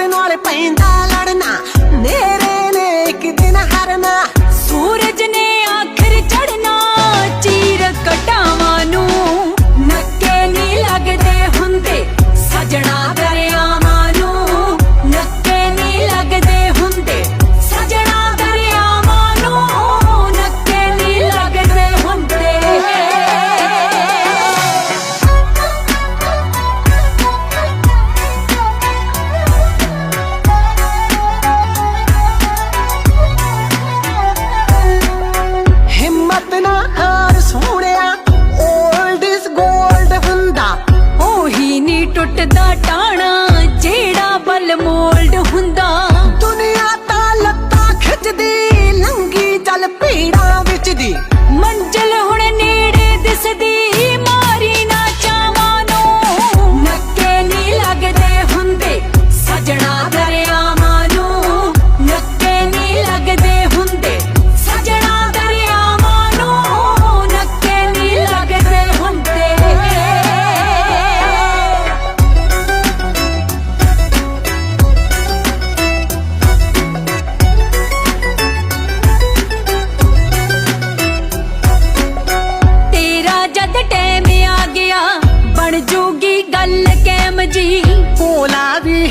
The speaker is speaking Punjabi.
ਹਿੰਮਤ ਨਾਲ ਪੈਂਦਾ ਲੜਨਾ। ਟੁੱਟਦਾ ਟਾਣਾ ਜਿਹੜਾ ਬਲ ਮੋ ਗੱਲ ਕੈਮ ਜੀ ਕੋਲਾ ਵੀ